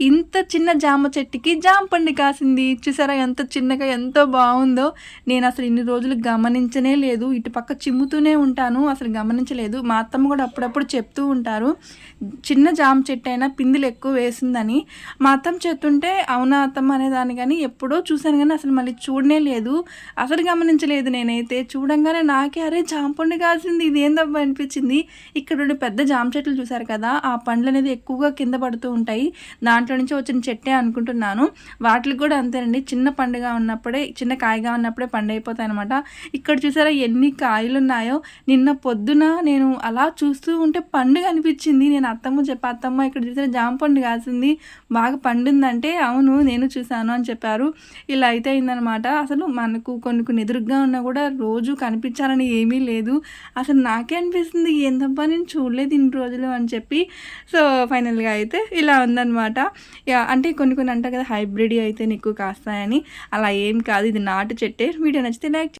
ఇంత చిన్న జామ చెట్టుకి జామ పండు కాసింది. చూసారా ఎంత చిన్నగా ఎంతో బాగుందో. నేను అసలు ఇన్ని రోజులు గమనించనే లేదు. ఇటు పక్క చిమ్ముతూనే ఉంటాను. అసలు గమనించలేదు. మా అత్తమ్మ కూడా అప్పుడప్పుడు చెప్తూ ఉంటారు చిన్న జామ చెట్టు అయినా పిందులు ఎక్కువ వేసిందని. మా అత్తమ్మ చెప్తుంటే అవునా అత్తమ్మ? అనేదాన్ని కానీ ఎప్పుడో చూశాను కానీ అసలు మళ్ళీ చూడనే లేదు. అసలు గమనించలేదు నేనైతే. చూడంగానే నాకే అరే జామ పండు కాసింది. ఇది ఏందబ్బా అనిపించింది. ఇక్కడ ఉండే పెద్ద జామ చెట్లు చూసారు కదా. ఆ పండ్లు అనేది ఎక్కువగా కింద పడుతూ ఉంటాయి. దాంట్లో నుంచి వచ్చిన చెట్టే అనుకుంటున్నాను. వాటికి కూడా అంతేనండి. చిన్న పండుగ ఉన్నప్పుడే చిన్న కాయగా ఉన్నప్పుడే పండు అయిపోతాయి అనమాట ఇక్కడ చూసారా ఎన్ని కాయలు ఉన్నాయో నిన్న పొద్దున నేను అలా చూస్తూ ఉంటే పండుగ అనిపించింది. నేను అత్తమ్మ చెప్పి అత్తమ్మ ఇక్కడ చూసారా జామ పండు కాసింది. బాగా పండిందంటే అవును నేను చూశాను అని చెప్పారు. ఇలా అయితే అయిందనమాట అసలు మనకు కొన్ని కొన్ని ఎదురుగ్గా ఉన్నా కూడా రోజు కనిపించాలని ఏమీ లేదు. అసలు నాకే అనిపిస్తుంది ఏందబ్బా నేను చూడలేదు ఇన్ని రోజులు అని చెప్పి. సో ఫైనల్గా అయితే ఇలా ఉందన్నమాట. అంటే కొన్ని కొన్ని అంటారు కదా హైబ్రిడ్ అయితే నీకు కాస్తాయని. అలా ఏం కాదు ఇది నాటు చెట్టే. వీడియో నచ్చితే లైక్